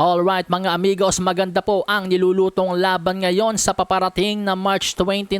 Alright mga amigos, maganda po ang nilulutong laban ngayon sa paparating na March 29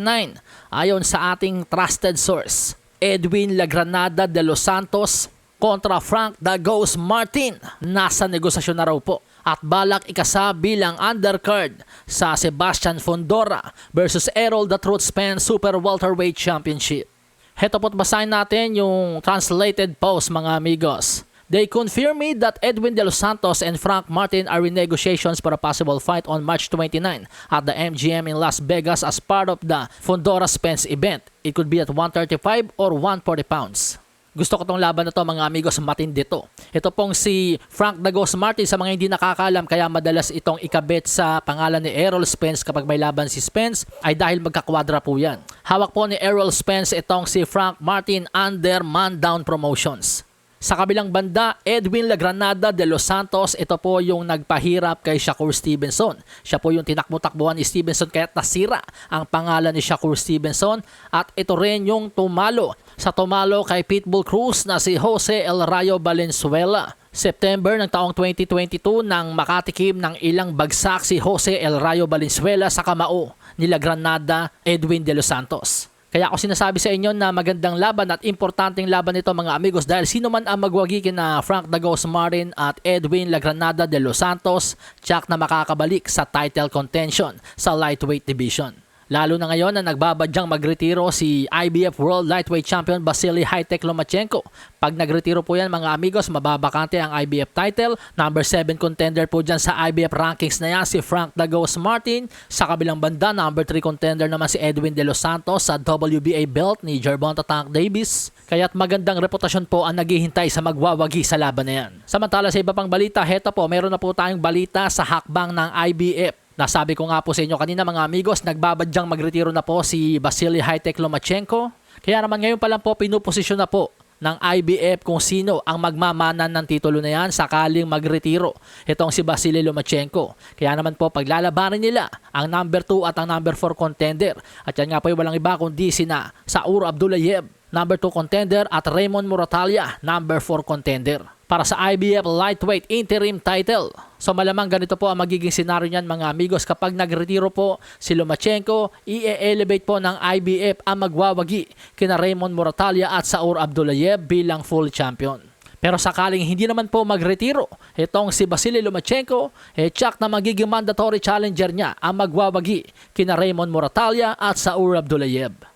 ayon sa ating trusted source. Edwin Lagranada de Los Santos kontra Frank Dagos Martin. Nasa negosasyon na raw po at balak ikasa bilang undercard sa Sebastian Fondora versus Errol the Truth Spence Super Welterweight Championship. Heto po't basahin natin yung translated post mga amigos. They confirm me that Edwin De Los Santos and Frank Martin are in negotiations for a possible fight on March 29 at the MGM in Las Vegas as part of the Fondora Spence event. It could be at 135 or 140 pounds. Gusto ko tong laban na to mga amigos matindi to. Ito pong si Frank Dagos Martin sa mga hindi nakakalam kaya madalas itong ikabit sa pangalan ni Errol Spence kapag may laban si Spence ay dahil magkakwadra po yan. Hawak po ni Errol Spence itong si Frank Martin under Man Down Promotions. Sa kabilang banda, Edwin Lagranada de Los Santos, ito po yung nagpahirap kay Shakur Stevenson. Siya po yung tinakbo-takbuhan ni Stevenson kaya nasira ang pangalan ni Shakur Stevenson at ito rin yung tumalo sa tumalo kay Pitbull Cruz na si Jose El Rayo Valenzuela. September ng taong 2022 nang makatikim ng ilang bagsak si Jose El Rayo Valenzuela sa kamao nila Granada Edwin de Los Santos. Kaya ako sinasabi sa inyo na magandang laban at importanteng laban ito mga amigos dahil sino man ang magwagi kina Frank Dagos Marin at Edwin Lagranada de Los Santos, tsak na makakabalik sa title contention sa lightweight division. Lalo na ngayon na nagbabadyang magretiro si IBF World Lightweight Champion Vasily Hitek Lomachenko. Pag nagretiro po yan mga amigos, mababakante ang IBF title. Number 7 contender po dyan sa IBF rankings na yan si Frank Dagos Martin. Sa kabilang banda, number 3 contender naman si Edwin De Los Santos sa WBA belt ni Gervonta Tank Davis. Kaya't magandang reputasyon po ang naghihintay sa magwawagi sa laban na yan. Samantala sa iba pang balita, heto po, meron na po tayong balita sa hakbang ng IBF. Nasabi ko nga po sa inyo kanina mga amigos, nagbabadyang magretiro na po si Vasily Hitek Lomachenko. Kaya naman ngayon pa lang po pinuposisyon na po ng IBF kung sino ang magmamanan ng titulo na yan sakaling magretiro itong si Vasily Lomachenko. Kaya naman po paglalabanan nila ang number 2 at ang number 4 contender. At yan nga po yung walang iba kundi sina Saur Abdulayev, number 2 contender at Raymond Moratalia, number 4 contender para sa IBF Lightweight Interim Title. So malamang ganito po ang magiging senaryo niyan mga amigos kapag nagretiro po si Lomachenko, i-elevate po ng IBF ang magwawagi kina Raymond Moratalia at Saur Abdulayev bilang full champion. Pero sakaling hindi naman po magretiro, itong si Vasily Lomachenko, eh tsak na magiging mandatory challenger niya ang magwawagi kina Raymond Moratalia at Saur Abdulayev.